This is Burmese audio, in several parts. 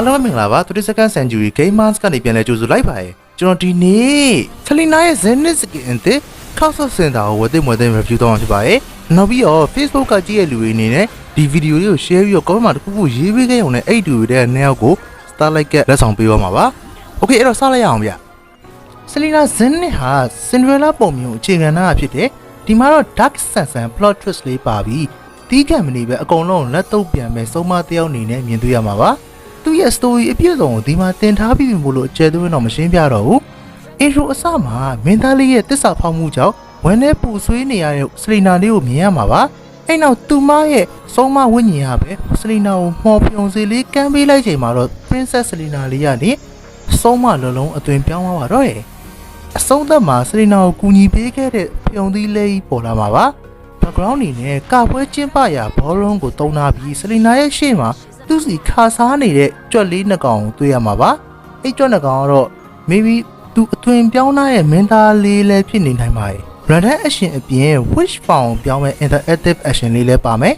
အားလုံးပဲမင်္ဂလာပါ 32nd century gamers ကနေပြန်လဲကြိုဆိုလိုက်ပါရယ်ကျွန်တော်ဒီနေ့ဆလီနာရဲ့ Zenith skin အသစ်ခောက်ဆော့စင်တာကိုဝယ်သိမွယ်သိ review တော့မှာဖြစ်ပါရယ်နောက်ပြီးတော့ Facebook ကကြည့်ရလူတွေအနေနဲ့ဒီဗီဒီယိုလေးကို share ပြီးတော့ comment မှာတစ်ခုခုရေးပေးခဲ့ရုံနဲ့အဲ့ဒီတူတွေတဲ့နှစ်ယောက်ကို Starlight ကလက်ဆောင်ပေးသွားမှာပါ Okay အဲ့တော့စလိုက်ရအောင်ဗျဆလီနာ Zenith ဟာ Cinderella ပုံမျိုးအခြေခံတာဖြစ်တယ်ဒီမှာတော့ Dark Sansan plot twist လေးပါပြီးတီးကံမနေပဲအကုန်လုံးလက်တော့ပြန်ပဲစုံမတယောက်အနေနဲ့မြင်တွေ့ရမှာပါ သူ့ရဲ့ story အပြည့်အစုံကိုဒီမှာတင်ထားပြီးပြီမို့လို့အကျယ်သွင်းတော့မရှင်းပြတော့ဘူး။ intro အစမှာမင်းသားလေးရဲ့တစ္ဆာဖောက်မှုကြောင့်ဝမ်းနဲ့ပူဆွေးနေရတဲ့စလီနာလေးကိုမြင်ရမှာပါ။အဲ့နောက်သူမရဲ့ဆုံးမဝိညာဉ်ကပဲစလီနာကိုမှော်ဖြုံစေလေးကမ်းပေးလိုက်ချိန်မှာတော့ princess စလီနာလေးကနေဆုံးမလုံးလုံးအသွင်ပြောင်းသွားပါတော့ရဲ့။အဆုံးသက်မှာစလီနာကိုကူညီပေးခဲ့တဲ့ဖြုံသီးလေးကြီးပေါ်လာမှာပါ။ background အနေနဲ့ကပွဲကျင်းပရာဘောလုံးကိုတုံးထားပြီးစလီနာရဲ့ရှေ့မှာ သူစီခါစားနေတဲ့ကြွက်လေးနှစ်ကောင်ကိုတွေ့ရမှာပါအဲ့ကြွက်နှစ်ကောင်ကတော့ maybe သူအသွင်ပြောင်းထားရဲ့မင်းသားလေးလည်းဖြစ်နေနိုင်ပါတယ် Brandon action အပြင် wish form ပြောင်းမဲ့ interactive action လေးလည်းပါမယ်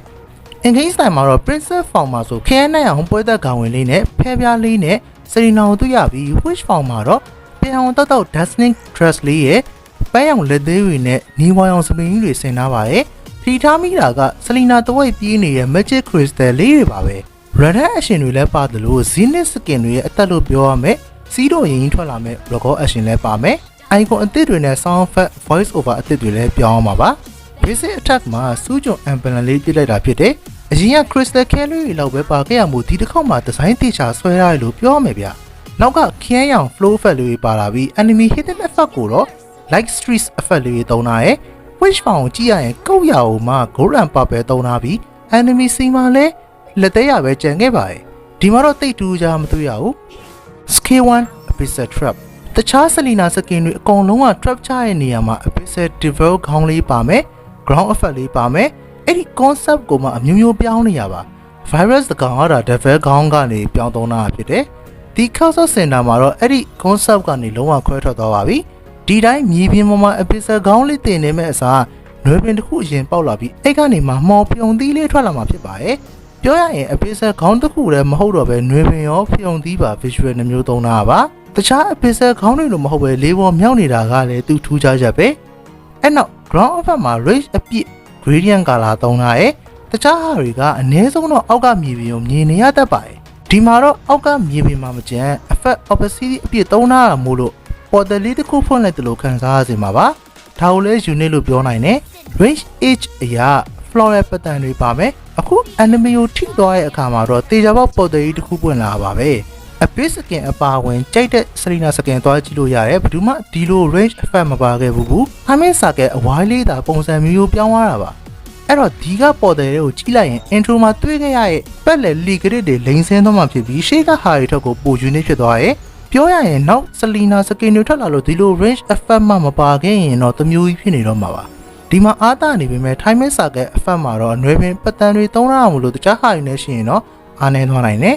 engage time မှာတော့ princess form မှာဆိုခရမ်းနိုင်အောင်ပွဲသက်ကောင်ဝင်လေးနဲ့ဖဲပြားလေးနဲ့စရီနာကိုတွေ့ရပြီး wish form မှာတော့ပြန်အောင်တောက်တောက် destiny dress လေးရဲ့ပန်းရောင်လက်သေးတွေနဲ့နီဝါရောင်စပင်းကြီးတွေဆင်ထားပါတယ်ထီထားမိတာကစလီနာတဝိတ်ပြေးနေတဲ့ magic crystal လေးတွေပါပဲ Red Hat action တွေလည်းပါတယ်လို့ Zenith skin တွေရဲ့အသက်လို့ပြောရမယ်စီးတော့ရင်ကြီးထွက်လာမဲ့ logo action လည်းပါမယ် icon အသစ်တွေနဲ့ sound effect voice over အသစ်တွေလည်းပြောင်းအောင်ပါပါ basic attack မှာစူးကြုံ emblem လေးပြစ်လိုက်တာဖြစ်တယ်အရင်က crystal calorie တွေလောက်ပဲပါခဲ့ရမှုဒီတစ်ခေါက်မှာဒီဇိုင်းတေချာဆွဲရတယ်လို့ပြောရမယ်ဗျနောက်ကခင်းရောင် flow effect လေးတွေပါလာပြီး enemy hidden effect ကိုတော့ light streets effect လေးတွေသုံးတာရယ် wish bound ကိုကြည့်ရရင်ကောက်ရအောင်မှ gold and purple သုံးထားပြီး enemy စီမှာလည်း လက်သေးရပဲကြံခဲ့ပါတယ်ဒီမှာတော့တိတ်တူးကြမတွေ့ရဘူး scale 1 abyssal trap တခြားဆလီနာစကင်တွေအကုန်လုံးက trap ချရဲ့နေရာမှာ abyssal devil ခေါင်းလေးပါမယ် ground effect လေးပါမယ်အဲ့ဒီ concept ကိုမှအမျိုးမျိုးပြောင်းနေရပါ virus တကောင်ကတာ devil ခေါင်းကနေပြောင်းသုံးတာဖြစ်တယ်ဒီ culture center မှာတော့အဲ့ဒီ concept ကနေလုံးဝခွဲထွက်သွားပါပြီဒီတိုင်းမြေပြင်ပေါ်မှာ abyssal ခေါင်းလေးတင်နေမဲ့အစားနွေပင်တစ်ခုအရင်ပေါက်လာပြီးအဲ့ကနေမှမော်ပြုံသီးလေးထွက်လာမှာဖြစ်ပါတယ် ပြောရရင် abyssal ခေါင်းတစ်ခုလည်းမဟုတ်တော့ပဲနွေပင်ရောပြုံသီးပါ visual နှမျိုးသုံးတာပါတခြား abyssal ခေါင်းတွေလိုမဟုတ်ပဲလေးပေါ်မြောက်နေတာကလည်းသူထူးခြားချက်ပဲအဲ့နောက် ground effect မှာ range အပြည့် gradient color သုံးတာရယ်တခြားဟာတွေကအနည်းဆုံးတော့အောက်ကမြေပြင်ကိုမြင်နေရတတ်ပါတယ်ဒီမှာတော့အောက်ကမြေပြင်မှာမကျန် effect opacity အပြည့်သုံးတာမို့လို့ပေါ်တယ်လေးတစ်ခုဖွင့်လိုက်တယ်လို့ခံစားရစေမှာပါဒါကိုလည်း unit လို့ပြောနိုင်တယ် range age အရာ floral pattern တွေပါမယ်အခု anime ကိုထိသွားတဲ့အခါမှာတော့တေချာပေါက်ပေါ်တယ်ကြီးတစ်ခုပွင့်လာပါပဲအပစ်စကင်အပါဝင်ကြိုက်တဲ့စလီနာစကင်သွားကြည့်လို့ရတယ်ဘယ်သူမှဒီလို range effect မပါခဲ့ဘူးဘူးအမင်းစာကဲအဝိုင်းလေးသာပုံစံမျိုးမျိုးပြောင်းသွားတာပါအဲ့တော့ဒီကပေါ်တယ်တွေကိုကြည့်လိုက်ရင် intro မှာတွေ့ခဲ့ရတဲ့ပက်လက်လီဂရစ်တွေလိန်ဆင်းသွားမှဖြစ်ပြီးရှေ့ကဟာတွေထက်ကိုပိုယူနေဖြစ်သွားရဲ့ပြောရရင်နောက်စလီနာစကင်တွေထွက်လာလို့ဒီလို range effect မှမပါခဲ့ရင်တော့တမျိုးကြီးဖြစ်နေတော့မှာပါ ဒီမှာအားတာနေပေမဲ့ timing စာကဲ effect မှာတော့အနွယ်ပင်ပတ်တန်တွေသုံးရအောင်လို့တခြားဟာတွေနဲ့ရှိရင်တော့အားနေသွားနိုင်တယ်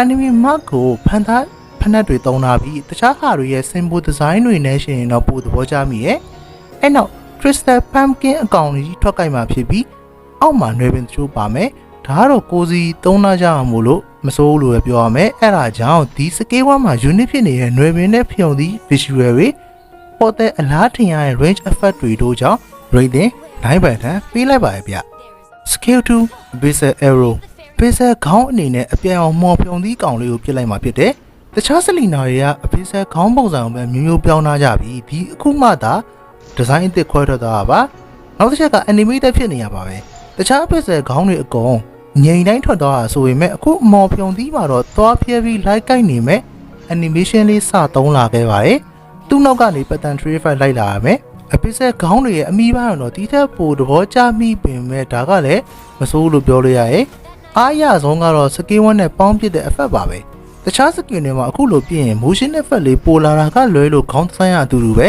enemy mark ကိုဖန်သားဖက်နှက်တွေသုံးထားပြီးတခြားဟာတွေရဲ့ symbol design တွေနဲ့ရှိရင်တော့ပိုသဘောကျမိရဲ့အဲ့နောက် crystal pumpkin အကောင်ကြီးထွက်ကြိုက်မှာဖြစ်ပြီးအောက်မှာနွယ်ပင်တချို့ပါမယ်ဒါကတော့ကိုစီသုံးထားကြအောင်မို့လို့မစိုးဘူးလို့ပဲပြောရမယ်အဲ့ဒါကြောင့်ဒီ scale 1မှာ unit ဖြစ်နေတဲ့နွယ်ပင်နဲ့ဖြုံသည့် visual တွေပေါ်တဲ့အလားထင်ရတဲ့ range effect တွေတို့ကြောင့် rating 9ဘတ်ထန်ပေးလိုက်ပါရဲ့ဗျ scale 2 abyssal arrow ပေးဆက်ခေါင်းအနေနဲ့အပြည့်အောင်မော်ဖြုံသီးကောင်လေးကိုပြစ်လိုက်မှာဖြစ်တယ်။တခြားစလီနာတွေကအဖေးဆက်ခေါင်းပုံစံကိုပဲမျိုးမျိုးပြောင်းထားကြပြီးဒီအခုမှသာဒီဇိုင်းအသစ်ခွဲထွက်သွားတာပါ။နောက်တစ်ချက်က animated ဖြစ်နေရပါပဲ။တခြားအဖေးဆက်ခေါင်းတွေအကုန်ငြိမ်တိုင်းထွက်သွားတာဆိုပေမဲ့အခုမော်ဖြုံသီးမှာတော့သွားပြဲပြီး light ကိုက်နေမဲ့ animation လေးစသုံးလာခဲ့ပါတယ်။သူ့နောက်ကနေ pattern tree file လိုက်လာရမယ်။ အပိဆက်ခေါင်းတွေရဲ့အမိပိုင်းတော့ဒီထက်ပိုသဘောကျမိပင်မဲ့ဒါကလည်းမစိုးဘူးလို့ပြောလို့ရရဲ့။အားရဆုံးကတော့စကင်ဝန်းနဲ့ပေါင်းပစ်တဲ့ effect ပါပဲတခြားစကင်တွေမှာအခုလိုပြရင် motion effect လေးပိုလာတာကလွဲလို့ခေါင်းဆိုင်ရအတူတူပဲ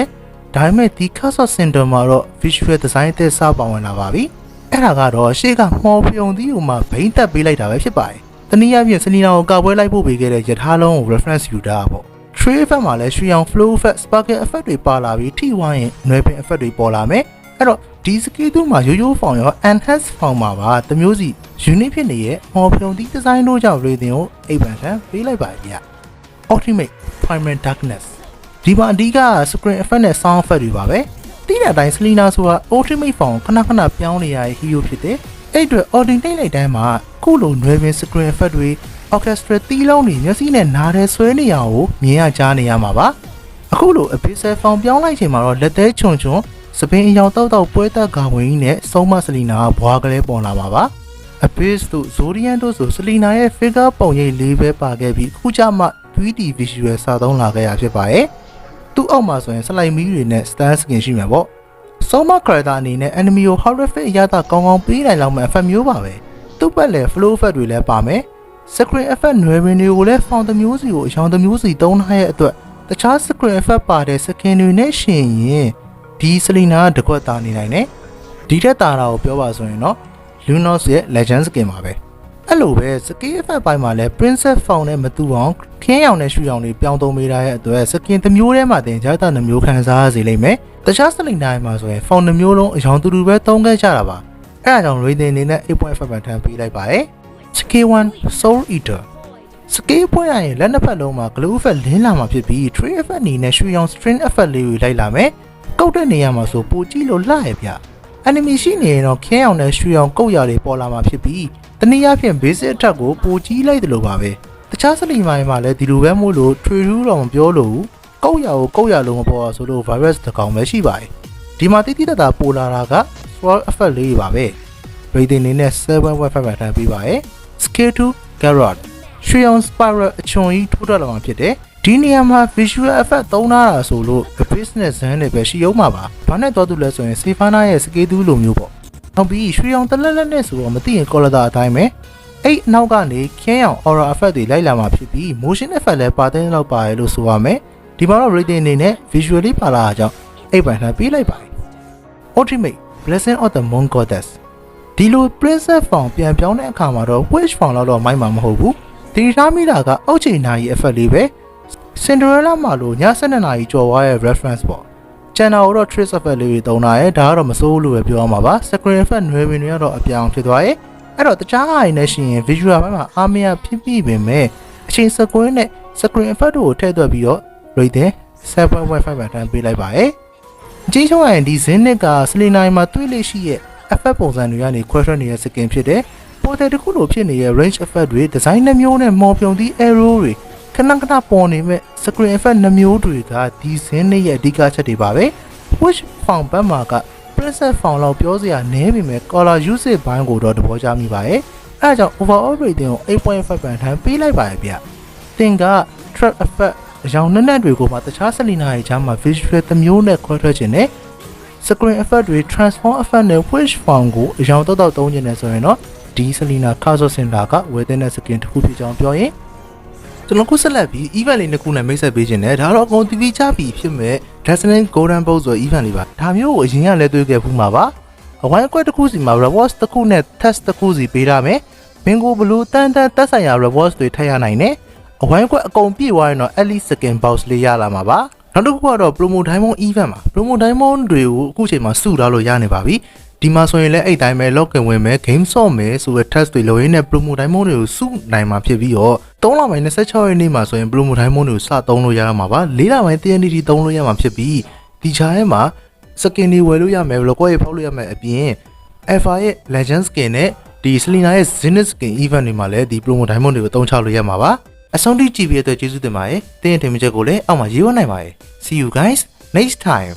ဒါပေမဲ့ဒီ cursor center မှာတော့ visual design တဲ့စပါဝင်လာပါပြီအဲ့ဒါကတော့ရှေ့ကမှော်ပြုံသီးဟိုမှာဘိန်းတက်ပေးလိုက်တာပဲဖြစ်ပါတယ်တနည်းအားဖြင့်စနီနာကိုကာပွဲလိုက်ဖို့ပေးခဲ့တဲ့ယထာလုံးကို reference ယူတာပေါ့ tree effect မှာလည်းရွှေရောင် flow effect sparkle effect တွေပါလာပြီးထိဝိုင်းရင်နွယ်ပင် effect တွေပေါ်လာမယ်အဲ့တော့ဒီဒီစကေးသူမှာရိုးရိုးဖောင်ရော enhance ဖောင်မှာပါတစ်မျိုးစီ unique ဖြစ်နေရဲ့မော်ဖြုံသီးဒီဇိုင်းတို့ကြောင့် rating ကိုအိပ်ပန်ထန်ပေးလိုက်ပါဗျ။ Ultimate Primal Darkness ဒီမှာအဓိက screen effect နဲ့ sound effect တွေပါပဲ။တိတဲ့အတိုင်း Selena ဆိုတာ Ultimate ဖောင်ခဏခဏပြောင်းနေရတဲ့ hero ဖြစ်တယ်။အဲ့အတွက် audio နှိမ့်လိုက်တိုင်းမှာခုလိုနွယ်ပင် screen effect တွေ orchestra တီးလုံးတွေမျက်စိနဲ့နားထဲဆွဲနေရအောင်မြင်ရကြားနေရမှာပါ။အခုလို abyssal ဖောင်ပြောင်းလိုက်ချိန်မှာတော့လက်သေးချွန်ချွန်စပင်အယောင်တောက်တောက်ပွဲတက်ကာဝင်ကြီးနဲ့စုံမဆလီနာကဘွားကလေးပေါ်လာမှာပါ Abyss တို့ Zodiac တို့ဆိုဆလီနာရဲ့ figure ပုံရိပ်လေးပဲပါခဲ့ပြီးအခုကျမှ 3D visual စာသုံးလာခဲ့ရဖြစ်ပါရဲ့သူ့အောက်မှာဆိုရင် slide မီးတွေနဲ့ stand skin ရှိမှာပေါ့စုံမ character အနေနဲ့ enemy ကို horrific အရသာကောင်းကောင်းပေးနိုင်လောက်မဲ့ effect မျိုးပါပဲသူ့ဘက်လည်း flow effect တွေလည်းပါမယ် screen effect နွယ်ပင်တွေကိုလည်း font တစ်မျိုးစီကိုအရောင်တစ်မျိုးစီသုံးထားရဲ့အတွက်တခြား screen effect ပါတဲ့ skin တွေနဲ့ရှင်ရင်ဒီဆလီနာကတကွက်သားနေနိုင်တယ်ဒီထက်တာတာကိုပြောပါဆိုရင်တော့ Lunos ရဲ့ Legend skin ပါပဲအဲ့လိုပဲ skin effect ပိုင်းမှာလည်း Princess Found နဲ့မတူအောင်ခင်းရောင်နဲ့ရှူရောင်တွေပြောင်းသုံးပေးထားတဲ့အတွက် skin တစ်မျိုးတည်းမှာတင်ကြတာနှမျိုးခံစားရစေလိမ့်မယ်တခြားဆလီနာမှာဆိုရင် Found နှမျိုးလုံးအရောင်တူတူပဲသုံးခဲ့ကြတာပါအဲ့ဒါကြောင့် rating အနေနဲ့8.5မှထပ်ပေးလိုက်ပါရယ် Skin1 Soul Eater စကေးပွင့်ရရင်လက်နှစ်ဖက်လုံးမှာ glue effect လင်းလာမှာဖြစ်ပြီး tree effect အနေနဲ့ရွှေရောင် string effect လေးတွေလိုက်လာမယ်။ကုတ်တဲ့နေရာမှာဆိုပိုကြည့်လို့လှရဲ့ဗျ။ enemy ရှိနေရင်တော့ခင်းအောင်နဲ့ရွှေရောင်ကုတ်ရတွေပေါ်လာမှာဖြစ်ပြီးတနည်းအားဖြင့် basic attack ကိုပိုကြည့်လိုက်တယ်လို့ပါပဲ။တခြားစလီမိုင်းမှာလည်းဒီလိုပဲမို့လို့ tree rule တော့မပြောလို့ဘူး။ကုတ်ရကိုကုတ်ရလုံးမပေါ်အောင်ဆိုလို့ virus တစ်ကောင်ပဲရှိပါတယ်။ဒီမှာတိတိတတ်တာပိုလာတာက swirl effect လေးပါပဲ။ rating အနေနဲ့7.5မှထပ်ပေးပါရယ်။ scale 2 garrot ရွှေအောင် spiral အချွန်ကြီးထိုးထွက်လာမှာဖြစ်တယ်ဒီနေရာမှာ visual effect သုံးထားတာဆိုလို့ business ဇန်းတွေပဲရှိအောင်မှာပါဘာနဲ့တော့သူလဲဆိုရင် Sifana ရဲ့ scale 2လိုမျိုးပေါ့နောက်ပြီးရွှေအောင်တလက်လက်နဲ့ဆိုတော့မသိရင် color အတိုင်းပဲအဲ့အနောက်ကနေခင်းအောင် aura effect တွေလိုက်လာမှာဖြစ်ပြီး motion effect လည်းပါတဲ့လောက်ပါတယ်လို့ဆိုရမယ်ဒီမှာတော့ rating အနေနဲ့ visually ပါလာတာကြောင့်အိပ်ပန်လှပေးလိုက်ပါတယ် ultimate blessing of the moon goddess ဒီလို princess form ပြန်ပြောင်းတဲ့အခါမှာတော့ wish form လောက်တော့မိုက်မှာမဟုတ်ဘူးဒီထားမိတာကအောက်ချိန်နာရီ effect လေးပဲ Cinderella မှာလို့ည7နာရီကြော်သွားရဲ့ reference ပေါ့ channel ကိုတော့ trace effect လေးတွေတုံးတာရဲ့ဒါကတော့မစိုးဘူးလို့ပဲပြောရမှာပါ screen effect နွယ်ပင်တွေကတော့အပြောင်းဖြစ်သွားရဲ့အဲ့တော့တခြားဟာတွေနဲ့ရှင်ရင် visual ဘက်မှာအားမရဖြစ်ပြီးပင်မဲ့အချိန် screen နဲ့ screen effect တို့ကိုထည့်သွက်ပြီးတော့ rating 7.5မှတန်းပေးလိုက်ပါရဲ့အကြီးဆုံးရင်ဒီ Zenith က Selena မှာတွေ့လို့ရှိရဲ့ effect ပုံစံတွေကနေခွဲထွက်နေတဲ့ skin ဖြစ်တယ်ပေါ်တယ်တစ်ခုလိုဖြစ်နေတဲ့ range effect တွေ design နှမျိုးနဲ့မော်ဖြုံသည့် arrow တွေခဏခဏပေါ်နေမဲ့ screen effect နှမျိုးတွေကဒီဇင်းနဲ့ရဲ့အဓိကချက်တွေပါပဲ which found ဘက်မှာက princess found လောက်ပြောစရာနည်းပေမဲ့ color usage ဘိုင်းကိုတော့သဘောကျမိပါရဲ့အဲဒါကြောင့် overall rating ကို8.5ပန်ထမ်းပေးလိုက်ပါရဲ့ဗျတင်က trap effect အရောင်နက်နက်တွေကိုမှတခြား Selena ရဲ့ဂျာမှာ visual တစ်မျိုးနဲ့ခွဲထွက်ခြင်းနဲ့ screen effect တွေ transform effect နဲ့ which found ကိုအရောင်တောက်တောက်သုံးခြင်းနဲ့ဆိုရင်တော့ဒီဆလီနာကာဆိုစင်တာကဝယ်တဲ့ skin တစ်ခုဖြစ်ကြောင်းပြောရင်ကျွန်တော်ခုဆက်လက်ပြီး event လေးနှစ်ခုနဲ့မိတ်ဆက်ပေးခြင်းနဲ့ဒါတော့အကုန် TV ချပြီးဖြစ်မဲ့ Destiny Golden Bolt ဆို event လေးပါဒါမျိုးကိုအရင်ကလည်းတွေ့ခဲ့ဖူးမှာပါအဝိုင်းအကွက်တစ်ခုစီမှာ rewards တစ်ခုနဲ့ test တစ်ခုစီပေးရမယ်မင်းကိုဘလူးတန်တန်တက်ဆိုင်ရာ rewards တွေထည့်ရနိုင်တယ်အဝိုင်းအကွက်အကုန်ပြည့်သွားရင်တော့ at least skin box လေးရလာမှာပါ နောက်တစ်ခုကတော့ promo diamond event မှာ promo diamond တွေကိုအခုချိန်မှာစုထားလို့ရနေပါပြီဒီမှာဆိုရင်လည်းအဲ့တိုင်းပဲ login ဝင်မယ် game ဆော့မယ်ဆိုတဲ့ test တွေလုပ်ရင်းနဲ့ promo diamond တွေကိုစုနိုင်မှာဖြစ်ပြီးတော့3လပိုင်း26ရက်နေ့မှာဆိုရင် promo diamond တွေကိုစသုံးလို့ရမှာပါ4လပိုင်း3ရက်နေ့ထိသုံးလို့ရမှာဖြစ်ပြီးဒီချာထဲမှာ skin တွေဝယ်လို့ရမယ် logo တွေဖောက်လို့ရမယ်အပြင် Alpha ရဲ့ legend skin နဲ့ဒီ Selena ရဲ့ Zenith skin event တွေမှာလည်းဒီ promo diamond တွေကိုသုံးချလို့ရမှာပါ အဆုံးထိကြည့်ပြီးတဲ့အတွက်ကျေးဇူးတင်ပါတယ်တင်းရဲ့တင်ပြချက်ကိုလည်းအောက်မှာရေးဝတ်နိုင်ပါတယ် see you guys next time